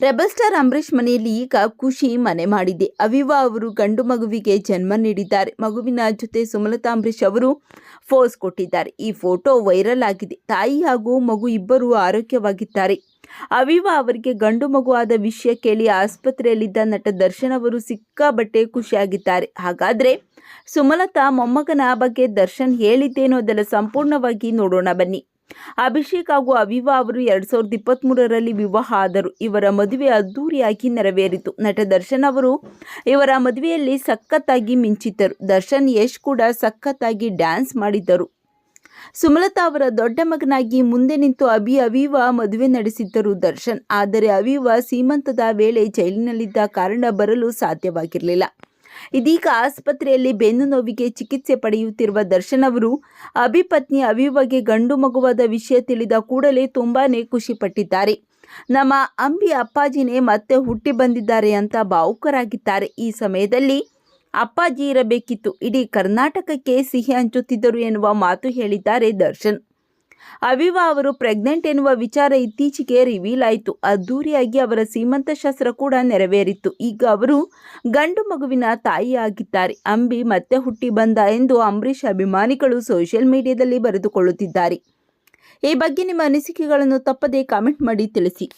Rebel star Ambareesh ಮನೆಯಲ್ಲಿ ಈಗ ಖುಷಿ ಮನೆ ಮಾಡಿದೆ. ಅವಿವಾ ಅವರು ಗಂಡು ಮಗುವಿಗೆ ಜನ್ಮ ನೀಡಿದ್ದಾರೆ. ಮಗುವಿನ ಜೊತೆ ಸುಮಲತಾ ಅಂಬರೀಷ್ ಅವರು ಫೋಸ್ ಕೊಟ್ಟಿದ್ದಾರೆ. ಈ ಫೋಟೋ ವೈರಲ್ ಆಗಿದೆ. ತಾಯಿ ಹಾಗೂ ಮಗು ಇಬ್ಬರು ಆರೋಗ್ಯವಾಗಿದ್ದಾರೆ. ಅವಿವಾ ಅವರಿಗೆ ಗಂಡು ಮಗು ಆದ ವಿಷಯ ಕೇಳಿ ಆಸ್ಪತ್ರೆಯಲ್ಲಿದ್ದ ನಟ ದರ್ಶನ್ ಅವರು ಸಿಕ್ಕಾಬಟ್ಟೆ ಖುಷಿಯಾಗಿದ್ದಾರೆ. ಹಾಗಾದ್ರೆ ಸುಮಲತಾ ಮೊಮ್ಮಗನ ಬಗ್ಗೆ ದರ್ಶನ್ ಹೇಳಿದ್ದೇನೋ ಅದೆಲ್ಲ ಸಂಪೂರ್ಣವಾಗಿ ನೋಡೋಣ ಬನ್ನಿ. ಅಭಿಷೇಕ್ ಹಾಗೂ ಅವಿವಾ ಅವರು ಎರಡು ಸಾವಿರದ ಇಪ್ಪತ್ತ್ಮೂರರಲ್ಲಿ ವಿವಾಹ ಆದರು. ಇವರ ಮದುವೆ ಅದ್ದೂರಿಯಾಗಿ ನೆರವೇರಿತು. ನಟ ದರ್ಶನ್ ಅವರು ಇವರ ಮದುವೆಯಲ್ಲಿ ಸಖತ್ತಾಗಿ ಮಿಂಚಿದ್ದರು. ದರ್ಶನ್ ಯಶ್ ಕೂಡ ಸಖತ್ತಾಗಿ ಡ್ಯಾನ್ಸ್ ಮಾಡಿದ್ದರು. ಸುಮಲತಾ ಅವರ ದೊಡ್ಡ ಮಗನಾಗಿ ಮುಂದೆ ನಿಂತು ಅಭಿ ಅವೀವ ಮದುವೆ ನಡೆಸಿದ್ದರು ದರ್ಶನ್. ಆದರೆ ಅವಿವ ಸೀಮಂತದ ವೇಳೆ ಜೈಲಿನಲ್ಲಿದ್ದ ಕಾರಣ ಬರಲು ಸಾಧ್ಯವಾಗಿರಲಿಲ್ಲ. ಇದೀಗ ಆಸ್ಪತ್ರೆಯಲ್ಲಿ ಬೆನ್ನು ನೋವಿಗೆ ಚಿಕಿತ್ಸೆ ಪಡೆಯುತ್ತಿರುವ ದರ್ಶನ್ ಅವರು, ಅಭಿಪತ್ನಿ ಪತ್ನಿ ಅವಿವಾಗೆ ಗಂಡು ಮಗುವಾದ ವಿಷಯ ತಿಳಿದ ಕೂಡಲೇ ತುಂಬಾನೇ ಖುಷಿಪಟ್ಟಿದ್ದಾರೆ. ನಮ್ಮ ಅಂಬಿ ಅಪ್ಪಾಜಿನೇ ಮತ್ತೆ ಹುಟ್ಟಿ ಬಂದಿದ್ದಾರೆ ಅಂತ ಭಾವುಕರಾಗಿದ್ದಾರೆ. ಈ ಸಮಯದಲ್ಲಿ ಅಪ್ಪಾಜಿ ಇರಬೇಕಿತ್ತು. ಇಡೀ ಕರ್ನಾಟಕಕ್ಕೆ ಸಿಹಿ ಹಂಚುತ್ತಿದ್ದರು ಎನ್ನುವ ಮಾತು ಹೇಳಿದ್ದಾರೆ ದರ್ಶನ್. ಅವಿವಾ ಅವರು ಪ್ರೆಗ್ನೆಂಟ್ ಎನ್ನುವ ವಿಚಾರ ಇತ್ತೀಚೆಗೆ ರಿವೀಲ್ ಆಯಿತು. ಅದ್ದೂರಿಯಾಗಿ ಅವರ ಸೀಮಂತ ಶಾಸ್ತ್ರ ಕೂಡ ನೆರವೇರಿತ್ತು. ಈಗ ಅವರು ಗಂಡು ಮಗುವಿನ ತಾಯಿಯಾಗಿದ್ದಾರೆ. ಅಂಬಿ ಮತ್ತೆ ಹುಟ್ಟಿ ಬಂದ ಎಂದು ಅಂಬರೀಷ್ ಅಭಿಮಾನಿಗಳು ಸೋಷಿಯಲ್ ಮೀಡಿಯಾದಲ್ಲಿ ಬರೆದುಕೊಳ್ಳುತ್ತಿದ್ದಾರೆ. ಈ ಬಗ್ಗೆ ನಿಮ್ಮ ಅನಿಸಿಕೆಗಳನ್ನು ತಪ್ಪದೇ ಕಾಮೆಂಟ್ ಮಾಡಿ ತಿಳಿಸಿ.